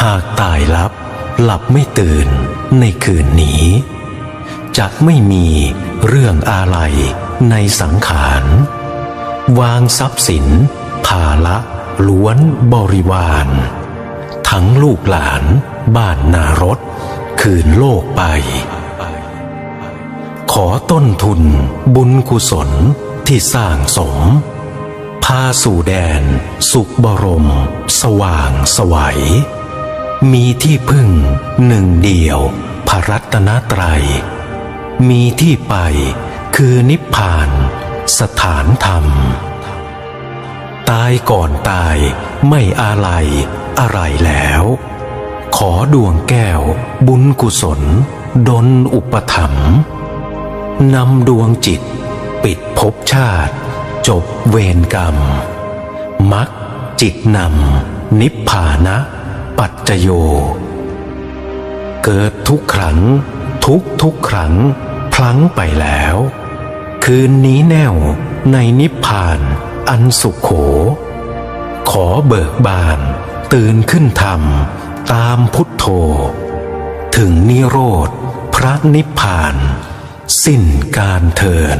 หากตายลับ หลับไม่ตื่นในคืนนี้ จะไม่มีเรื่องอะไรในสังขาร วางทรัพย์สิน ภาละล้วนบริวาร ทั้งลูกหลานบ้านนารถ คืนโลกไป ขอต้นทุนบุญกุศลที่สร้างสม พาสู่แดน สุขบรม สว่างสวัย มีที่พึ่งหนึ่งเดียว พระรัตนตรัย มีที่ไปคือนิพพาน สถานธรรม ตายก่อนตายไม่อาลัยอะไรแล้ว ขอดวงแก้ว บุญกุศลดลอุปถัมภ์นำดวงจิต ปิดภพชาติ จบเวรกรรม มักจิตนำนิพพานะ ปัจจโย เกิดทุกครั้ง ทุกทุกครั้ง พลั้งไปแล้ว คืนนี้แน่วในนิพพานอันสุขโข ขอเบิกบาน ตื่นขึ้นธรรม ตามพุทโธ ถึงนิโรธ พระนิพพาน สิ้นการเทิน